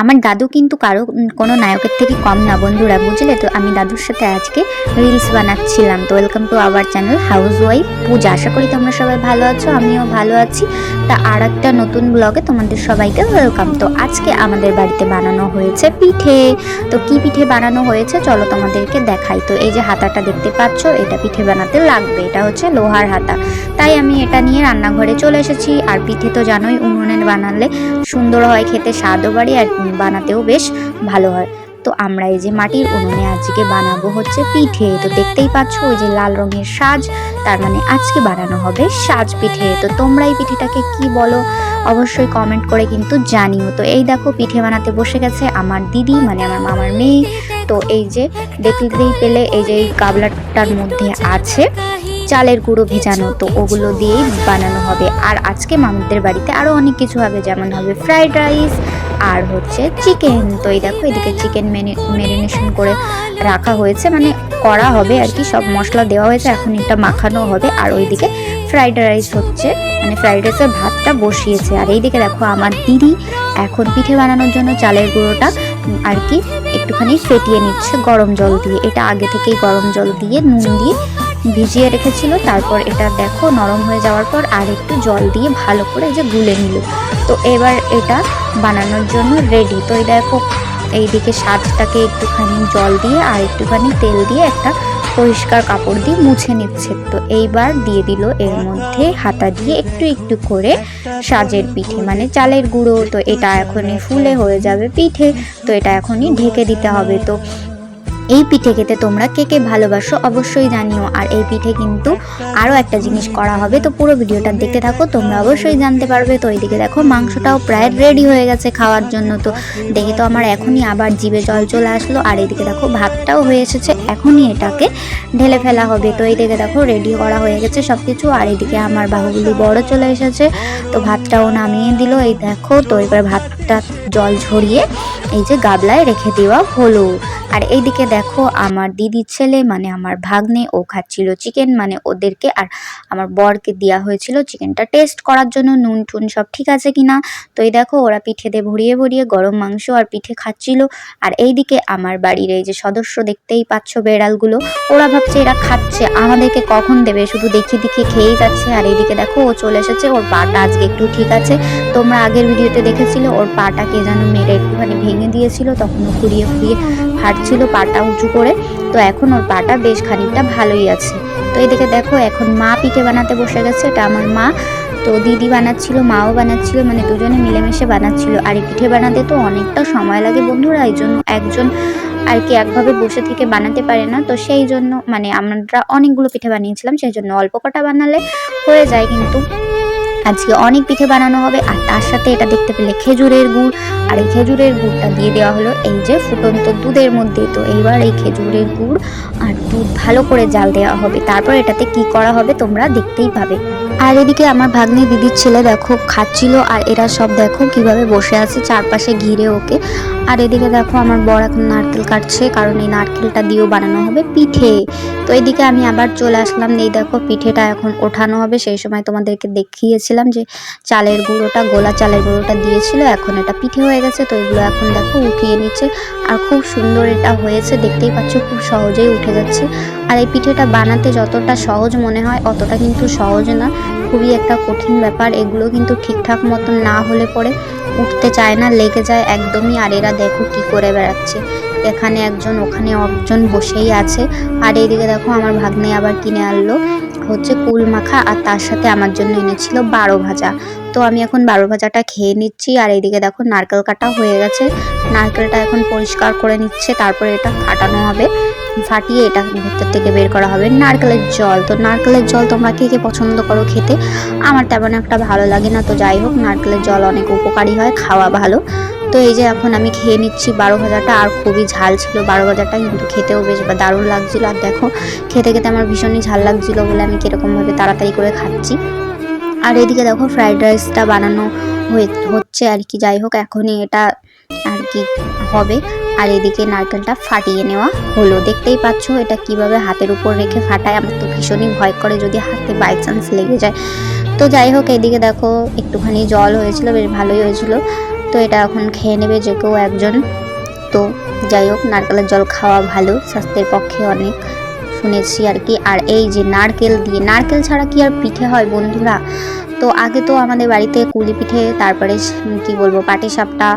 আমার দাদু কিন্তু কারও কোনো নায়কের থেকে কম না বন্ধুরা, বুঝলে? তো আমি দাদুর সাথে আজকে রিলস বানাচ্ছিলাম। তো welcome to our channel housewife Puja আশা করি তোমরা সবাই ভালো আছো, আমিও ভালো আছি। তা আর একটা নতুন ব্লগে তোমাদের সবাইকে ওয়েলকাম তো আজকে আমাদের বাড়িতে বানানো হয়েছে পিঠে। তো কি পিঠে বানানো হয়েছে চলো তোমাদেরকে দেখাই। তো এই যে হাতাটা দেখতে পাচ্ছ, এটা পিঠে বানাতে লাগবে। এটা হচ্ছে লোহার হাতা। তাই আমি এটা নিয়ে রান্নাঘরে চলে এসেছি। আর পিঠে তো জানোই, উনুনে বানালে সুন্দর হয়, খেতে স্বাদও বাড়ি আর বানাতেও বেশ ভালো হয়। তো আমরা এই যে মাটির উনুনে আজকে বানাবো হচ্ছে পিঠে। তো দেখতেই পাচ্ছ ওই যে লাল রঙের সাজ, তার মানে আজকে বানানো হবে সাজ পিঠে। তো তোমরা এই পিঠেটাকে কি বলো? অবশ্যই কমেন্ট করে কিন্তু জানিও। তো এই দেখো পিঠে বানাতে বসে গেছে আমার দিদি মানে আমার মামার মেয়ে। তো এই যে দেখতেই পেলে এই যে এই গাবলাটার মধ্যে আছে চালের গুঁড়ো ভেজানো। তো ওগুলো দিয়েই বানানো হবে। আর আজকে মামাদের বাড়িতে আরও অনেক কিছু হবে। যেমন হবে ফ্রাইড রাইস আর হচ্ছে চিকেন। তো এই দেখো, এদিকে চিকেন ম্যারিনেশন করে রাখা হয়েছে। মানে করা হবে আর কি, সব মশলা দেওয়া হয়েছে। এখন এটা মাখানো হবে। আর ওইদিকে ফ্রাইড রাইস হচ্ছে। মানে ফ্রাইড রাইসের ভাতটা বসিয়েছে। আর এইদিকে দেখো, আমার দিদি এখন পিঠে বানানোর জন্য চালের গুঁড়োটা আর কি একটুখানি ফেটিয়ে নিচ্ছে গরম জল দিয়ে। এটা আগে থেকেই গরম জল দিয়ে, নুন দিয়ে ভিজিয়ে রেখেছিল। তারপর এটা দেখো নরম হয়ে যাওয়ার পর আর একটু জল দিয়ে ভালো করে যে গুলে নিল। তো এবার এটা বানানোর জন্য রেডি তো এই দেখো, এইদিকে সাজটাকে একটুখানি জল দিয়ে আর একটুখানি তেল দিয়ে একটা পরিষ্কার কাপড় দিয়ে মুছে নিচ্ছে। তো এইবার দিয়ে দিল এর মধ্যে হাতা দিয়ে একটু একটু করে সাজের পিঠে মানে চালের গুঁড়ো। তো এটা এখনই ফুলে হয়ে যাবে পিঠে, তো এটা এখনই ঢেকে দিতে হবে। তো এই পিঠে খেতে তোমরা কে কে ভালোবাসো অবশ্যই জানিও। আর এই পিঠে কিন্তু আরও একটা জিনিস করা হবে, তো পুরো ভিডিওটা দেখতে থাকো, তোমরা অবশ্যই জানতে পারবে। তো এইদিকে দেখো, মাংসটাও প্রায় রেডি হয়ে গেছে খাওয়ার জন্য, তো দেখে তো আমার এখনই আবার জিভে জল চলে আসলো। আর এইদিকে দেখো, ভাতটাও হয়ে এসেছে, এখনই এটাকে ঢেলে ফেলা হবে। তো এইদিকে দেখো রেডি করা হয়ে গেছে সব কিছু আর এইদিকে আমার বাহুগুলি বড় চলে এসেছে, তো ভাতটাও নামিয়ে দিল। এই দেখো, তো এবার ভাতটা জল ঝরিয়ে এই যে গাবলায় রেখে দেওয়া হলো। আর এইদিকে দেখো, আমার দিদির ছেলে মানে আমার ভাগ্নে, ও খাচ্ছিল চিকেন মানে ওদেরকে আর আমার বরকে দেওয়া হয়েছিল চিকেনটা টেস্ট করার জন্য, নুন টুন সব ঠিক আছে কিনা? তো এই দেখো, ওরা পিঠে দিয়ে ভরিয়ে ভরিয়ে গরম মাংস আর পিঠে খাচ্ছিল। আর এইদিকে আমার বাড়ির এই যে সদস্য দেখতেই পাচ্ছ বেড়ালগুলো, ওরা ভাবছে এরা খাচ্ছে। আমাদেরকে কখন দেবে? শুধু দেখি দেখি খেয়েই যাচ্ছে। আর এইদিকে দেখো, ও চলে এসেছে, ওর পাটা আজকে একটু ঠিক আছে। তোমরা আগের ভিডিওতে দেখেছিলে, ওর পাটা কে যেন মেরে একটুখানি ভেঙে দিয়েছিল, তখন ফুরিয়ে ফুরিয়ে হাঁটছিল পাটা উঁচু করে। তো এখন ওর পাটা বেশ খানিকটা ভালোই আছে। তো এদিকে দেখো, এখন মা পিঠে বানাতে বসে গেছে, এটা আমার মা। তো দিদি বানাচ্ছিল, মাও বানাচ্ছিল মানে দুজনে মিলেমিশে বানাচ্ছিল। আর পিঠে বানাতে তো অনেকটা সময় লাগে বন্ধুরা, এই জন্য একজন আর কি একভাবে বসে থেকে বানাতে পারে না। তো সেই জন্য মানে আমরা অনেকগুলো পিঠে বানিয়েছিলাম, সেই জন্য অল্প কটা বানালে হয়ে যায় কিন্তু। আজকে অনেক পিঠে বানানো হবে, আর তার সাথে এটা দেখতে পেলে খেজুরের গুড়। আর এই খেজুরের গুড়টা দিয়ে দেওয়া হলো এই যে ফুটন্ত দুধের মধ্যে। তো এইবার এই খেজুরের গুড় আর দুধ ভালো করে জাল দেওয়া হবে। তারপর এটাতে কি করা হবে তোমরা দেখতেই পাবে। আর এদিকে আমার ভাগ্নে দিদির ছেলে দেখো, খাচ্ছিল, আর এরা সব দেখো কীভাবে বসে আছে চারপাশে ঘিরে ওকে। আর এদিকে দেখো আমার বড় এখন নারকেল কাটছে, কারণ এই নারকেলটা দিয়েও বানানো হবে পিঠে। তো এদিকে আমি আবার চলে আসলাম, এই দেখো পিঠেটা এখন ওঠানো হবে। সেই সময় তোমাদেরকে দেখিয়েছিলাম যে চালের গুঁড়োটা, গোলা চালের গুঁড়োটা দিয়েছিল, এখন এটা পিঠে হয়ে গেছে। তো এগুলো এখন দেখো উঠিয়ে নিচ্ছে, আর খুব সুন্দর এটা হয়েছে, দেখতেই পাচ্ছ খুব সহজেই উঠে যাচ্ছে। আর এই পিঠেটা বানাতে যতটা সহজ মনে হয়, অতটা কিন্তু সহজ না। খুবই একটা কঠিন ব্যাপার। এগুলো কিন্তু ঠিকঠাক মতন না হলে পরে উঠতে চায় না, লেগে যায় একদমই। আর এরা দেখো কি করে বেড়াচ্ছে। এখানে একজন, ওখানে একজন বসেই আছে। আর এদিকে দেখো আমার ভাগ্নে আবার কিনে আনলো। হচ্ছে কুল মাখা আর তার সাথে আমার জন্য এনেছিল বারো ভাজা। তো আমি এখন বারো ভাজাটা খেয়ে নিচ্ছি আর এইদিকে দেখো নারকেল কাটা হয়ে গেছে। নারকেলটা এখন পরিষ্কার করে নিচ্ছে, তারপরে এটা ফাটানো হবে। ফাটিয়ে এটা ভেতর থেকে বের করা হবে। নারকেলের জল, তো নারকেলের জল তোমরা কে কে পছন্দ করো খেতে? আমার তেমন একটা ভালো লাগে না, তো যাই হোক, নারকেলের জল অনেক উপকারী হয়, খাওয়া ভালো। তো এই যে এখন আমি খেয়ে নিচ্ছি বারো ভাজাটা আর খুবই ঝাল ছিল বারো ভাজাটা কিন্তু খেতেও বেশ দারুণ লাগছিল। আর দেখো, খেতে খেতে আমার ভীষণই ঝাল লাগছিল বলে আমি কীরকমভাবে তাড়াতাড়ি করে খাচ্ছি। আর এদিকে দেখো, ফ্রাইড রাইসটা বানানো হয়ে, হচ্ছে আর কি। যাই হোক, এখনই এটা আর কি হবে। আর এদিকে নারকেলটা ফাটিয়ে নেওয়া হলো। দেখতেই পাচ্ছ, এটা কীভাবে হাতের উপর রেখে ফাটায়, আমার তো ভীষণই ভয় করে যদি হাতে বাই চান্স লেগে যায়। তো যাই হোক, এদিকে দেখো, একটুখানি জল হয়েছিল, বেশ ভালোই হয়েছিল। তো এটা এখন খেয়ে নেবে যে কেউ একজন। তো যাই হোক, নারকেলের জল খাওয়া ভালো, স্বাস্থ্যের পক্ষে অনেক শুনেছি আর কি। আর এই যে নারকেল দিয়ে, নারকেল ছাড়া কি আর পিঠে হয় বন্ধুরা? তো আগে তো আমাদের বাড়িতে কুলি পিঠে, তারপরে কি বলব পাটি সাপটা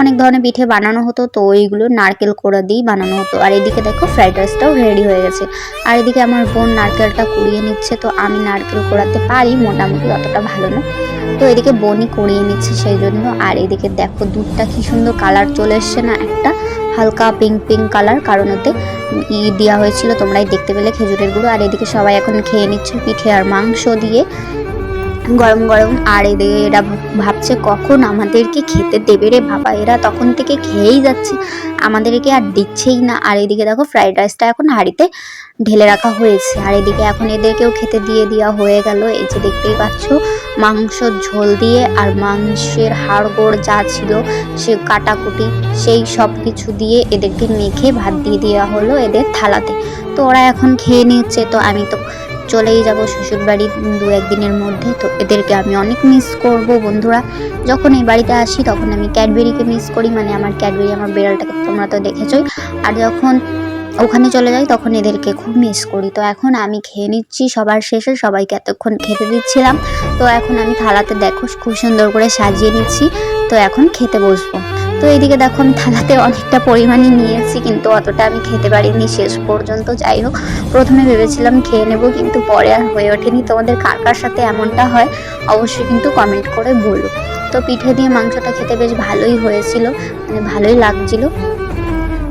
অনেক ধরনের পিঠে বানানো হতো, তো ওইগুলো নারকেল কোড়া দিয়েই বানানো হতো। আর এদিকে দেখো ফ্রাইড রাইসটাও রেডি হয়ে গেছে। আর এদিকে আমার বোন নারকেলটা কুড়িয়ে নিচ্ছে, তো আমি নারকেল কোড়াতে পারি, মোটামুটি অতটা ভালো না। তো এদিকে বনি কুড়িয়ে নিচ্ছে সেই জন্য। আর এদিকে দেখো দুধটা কি সুন্দর কালার চলে এসছে না একটা, হালকা পিঙ্ক পিঙ্ক কালার কারণ ওতে ই দেওয়া হয়েছিল, তোমরাই দেখতে পেলে খেজুরের গুঁড়ো। আর এদিকে সবাই এখন খেয়ে নিচ্ছে পিঠে আর মাংস দিয়ে। গরম গরম আর এদিকে এরা ভাবছে কখন আমাদেরকে খেতে দেবে রে বাবা। এরা তখন থেকে খেয়েই যাচ্ছে। আমাদেরকে আর দিচ্ছেই না। আর এদিকে দেখো ফ্রাইড রাইসটা এখন হাঁড়িতে ঢেলে রাখা হয়েছে। আর এদিকে এখন এদেরকেও খেতে দিয়ে দেওয়া হয়ে গেল। এই যে দেখতেই পাচ্ছ মাংস ঝোল দিয়ে আর মাংসের হাড়গোড় যা ছিল, সে কাটাকুটি, সেই সব কিছু দিয়ে এদেরকে মেখে ভাত দিয়ে দেওয়া হলো এদের থালাতে। তো ওরা এখন খেয়ে নিচ্ছে। তো আমি তো চলেই যাব শ্বশুর বাড়ি দু একদিনের মধ্যে। তো এদেরকে আমি অনেক মিস করব বন্ধুরা। যখন এই বাড়িতে আসি তখন আমি ক্যাডবেরিকে মিস করি মানে আমার ক্যাডবেরি আমার বেড়ালটাকে তোমরা তো দেখেছই। আর যখন ওখানে চলে যাই তখন এদেরকে খুব মিস করি। তো এখন আমি খেয়ে নিচ্ছি, সবার শেষে সবাইকে এতক্ষণ খেতে দিচ্ছিলাম। তো এখন আমি থালাতে দেখো খুব সুন্দর করে সাজিয়ে নিচ্ছি। তো এখন খেতে বসবো। তো এইদিকে দেখো, আমি থালাতে অনেকটা পরিমাণে নিয়েছি, কিন্তু অতটা আমি খেতে পারিনি শেষ পর্যন্ত। যাই হোক, প্রথমে ভেবেছিলাম খেয়ে নেব, কিন্তু পরে আর হয়ে ওঠেনি। তোমাদের কার কার সাথে এমনটা হয়, অবশ্যই কিন্তু কমেন্ট করে বলো। তো পিঠে দিয়ে মাংসটা খেতে বেশ ভালোই হয়েছিল মানে ভালোই লাগছিল।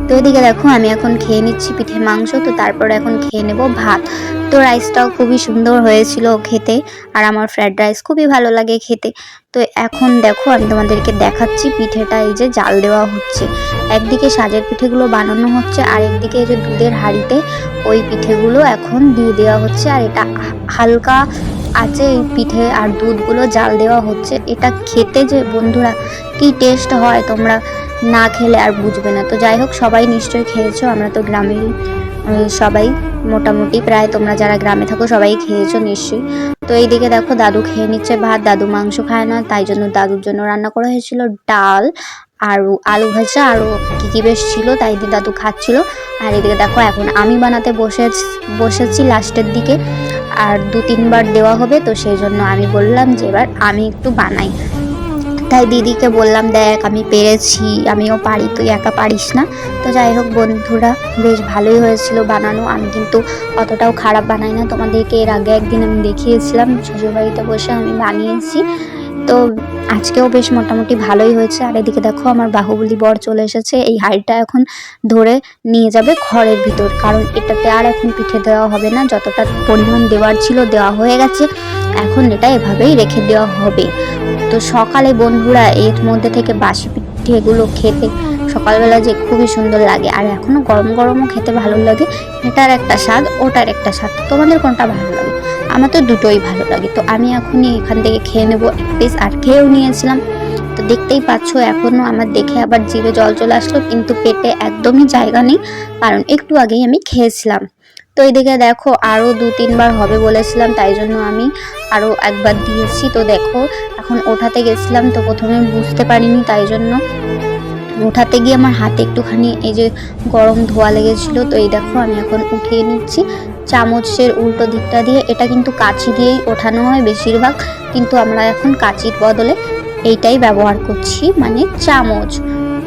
তো এদিকে দেখো, আমি এখন খেয়ে নিচ্ছি পিঠে মাংস, তো তারপর এখন খেয়ে নেব ভাত। তো রাইসটাও খুবই সুন্দর হয়েছিল খেতে, আর আমার ফ্রায়েড রাইস খুবই ভালো লাগে খেতে। তো এখন দেখো, আমি তোমাদেরকে দেখাচ্ছি পিঠেটা, এই যে জাল দেওয়া হচ্ছে। একদিকে সাজের পিঠেগুলো বানানো হচ্ছে, আর একদিকে এই যে দুধের হাঁড়িতে ওই পিঠেগুলো এখন দিয়ে দেওয়া হচ্ছে, আর এটা হালকা আছে এই পিঠে আর দুধগুলো জাল দেওয়া হচ্ছে। এটা খেতে যে বন্ধুরা, কি টেস্ট হয় তোমরা না খেলে আর বুঝবে না। তো যাই হোক, সবাই নিশ্চয়ই খেয়েছো। আমরা তো গ্রামেরই সবাই মোটামুটি প্রায় তোমরা যারা গ্রামে থাকো সবাই খেয়েছো নিশ্চয়ই। তো এইদিকে দেখো, দাদু খেয়ে নিচ্ছে ভাত, দাদু মাংস খায় না, তাই জন্য দাদুর জন্য রান্না করা হয়েছিল ডাল আর আলু ভাজা আরও কী কী বেশ ছিল তাই দিয়ে দাদু খাচ্ছিল। আর এদিকে দেখো, এখন আমি বানাতে বসে বসেছি লাস্টের দিকে। আর দু তিনবার দেওয়া হবে, তো সেই জন্য আমি বললাম যে এবার আমি একটু বানাই। তাই দিদিকে বললাম, দেখ, আমি পেরেছি, আমিও পারি, তুই একা পারিস না। তো যাই হোক বন্ধুরা, বেশ ভালোই হয়েছিল বানানো। আমি কিন্তু অতটাও খারাপ বানাই না। তোমাদেরকে এর আগে একদিন আমি দেখিয়েছিলাম, শ্বশুরবাড়িতে বসে আমি বানিয়েছি। তো আজকেও বেশ মোটামুটি ভালোই হয়েছে। আর এদিকে দেখো আমার বাহুবলী বর চলে এসেছে। এই হাড়িটা এখন ধরে নিয়ে যাবে ঘরের ভিতর। কারণ এটাতে আর এখন পিঠে দেওয়া হবে না। যতটা পরিমাণ দেওয়ার ছিল দেওয়া হয়ে গেছে। এখন এটা এভাবেই রেখে দেওয়া হবে। তো সকালে বন্ধুরা এর মধ্যে থেকে বাসি পিঠেগুলো খেতে সকালবেলা যে খুবই সুন্দর লাগে। আর এখনও গরম গরমও খেতে ভালো লাগে। এটার একটা স্বাদ, ওটার একটা স্বাদ। তোমাদের কোনটা ভালো লাগে? আমার তো দুটোই ভালো লাগে। তো আমি এখনই এখান থেকে খেয়ে নেব। এক পিস আর খেয়েও নিয়েছিলাম। তো দেখতেই পাচ্ছ এখনও আমার দেখে আবার জিভে জল চলে আসলো, কিন্তু পেটে একদমই জায়গা নেই, কারণ একটু আগেই আমি খেয়েছিলাম। তো এদিকে দেখো, আরও দু তিনবার হবে বলেছিলাম, তাই জন্য আমি আরও একবার দিয়েছি। তো দেখো, এখন ওঠাতে গেছিলাম, তো প্রথমে বুঝতে পারিনি, তাই জন্য ওঠাতে গিয়ে আমার হাতে একটুখানি এই যে গরম ধোয়া লেগেছিলো, তো এই দেখো আমি এখন উঠিয়ে নিচ্ছি। চামচের উল্টো দিকটা দিয়ে এটা কিন্তু কাঁচি দিয়েই ওঠানো হয় বেশিরভাগ, কিন্তু আমরা এখন কাঁচির বদলে এইটাই ব্যবহার করছি মানে চামচ।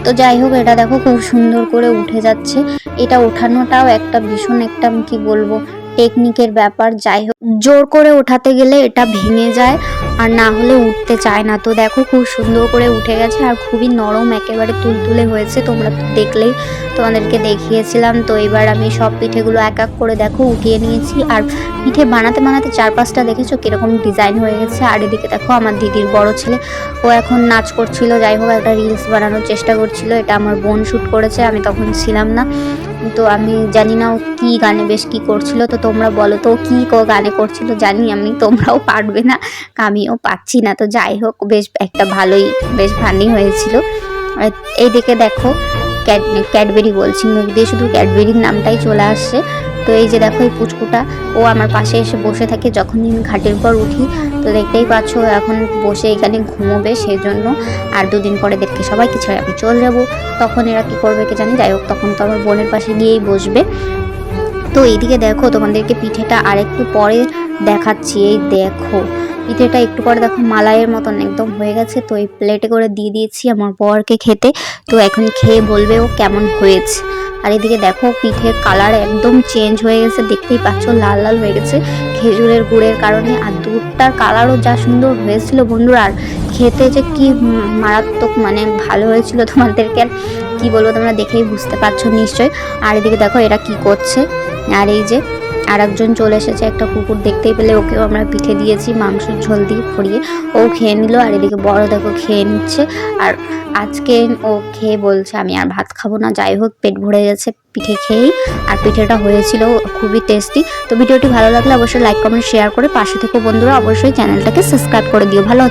তো যাই হোক, এটা দেখো খুব সুন্দর করে উঠে যাচ্ছে। এটা ওঠানোটাও একটা ভীষণ একটা কি বলব টেকনিকের ব্যাপার। যাই হোক, জোর করে ওঠাতে গেলে এটা ভেঙে যায়। আর না হলে উঠতে চায় না। তো দেখো খুব সুন্দর করে উঠে গেছে আর খুবই নরম একেবারে তুলতুলে হয়েছে, তোমরা তো দেখলেই তোমাদেরকে দেখিয়েছিলাম। তো এবার আমি সব পিঠেগুলো এক এক করে দেখো উঠিয়ে নিয়েছি আর পিঠে বানাতে বানাতে চার পাঁচটা দেখেছ কীরকম ডিজাইন হয়ে গেছে। আর এদিকে দেখো আমার দিদির বড় ছেলে, ও এখন নাচ করছিল, যাই হোক একটা রিলস বানানোর চেষ্টা করছিল, এটা আমার বোন শ্যুট করেছে, আমি তখন ছিলাম না। তো আমি জানি না ও কী গানে বেশ কী করছিল। তো তোমরা বলো তো কী গানে করছিল? জানি আমি, তোমরাও পারবে না। আমিও পাচ্ছি না। তো যাই হোক, বেশ একটা ভালোই, বেশ ভালোই হয়েছিল। এইদিকে দেখো ক্যাডবেরি বলছি, মুখ দিয়ে শুধু ক্যাডবেরির নামটাই চলে আসছে। তো এই যে দেখো এই পুচকুটা, ও আমার পাশে এসে বসে থাকে যখন আমি ঘাটের পর উঠি। তো দেখতেই পাচ্ছ এখন বসে এখানে ঘুমোবে সেই জন্য আর দুদিন পরে এদেরকে সবাইকে ছেড়ে আমি চলে যাব। তখন এরা কী করবে কি জানি? যাই হোক, তখন তো আমার বোনের পাশে গিয়েই বসবে। তো এইদিকে দেখো, তোমাদেরকে পিঠেটা আরেকটু পরে দেখাচ্ছি। এই দেখো, পিঠেটা একটু পরে দেখো মালাইয়ের মতন একদম হয়ে গেছে। তো এই প্লেটে করে দিয়ে দিয়েছি আমার বরকে খেতে। তো এখন খেয়ে বলবে ও কেমন হয়েছে। আর এদিকে দেখো পিঠে কালার একদম চেঞ্জ হয়ে গেছে, দেখতেই পাচ্ছ লাল লাল হয়ে গেছে। খেজুরের গুড়ের কারণে আর দুধটার কালারও যা সুন্দর হয়েছিল বন্ধুরা, আর খেতে যে কি মারাত্মক মানে ভালো হয়েছিল তোমাদেরকে আর কি বলব তোমরা দেখেই বুঝতে পারছ নিশ্চয়ই। আর এদিকে দেখো এরা কি করছে, আর এই যে আর একজন চলে এসেছে, একটা কুকুর দেখতেই পেলে ওকেও আমরা পিঠে দিয়েছি, মাংসের ঝোল দিয়ে ভরিয়ে। ও খেয়ে নিল, আর এদিকে বড় দেখো খেয়ে নিচ্ছে। আর আজকে ও খেয়ে বলছে, আমি আর ভাত খাব না, যাই হোক, পেট ভরে গেছে, পিঠে খেয়েই। আর পিঠেটা হয়েছিল খুবই টেস্টি তো ভিডিওটি ভালো লাগলে অবশ্যই লাইক কমেন্ট শেয়ার করে পাশে থেকে বন্ধুরা। অবশ্যই চ্যানেলটাকে সাবস্ক্রাইব করে দিও। ভালো।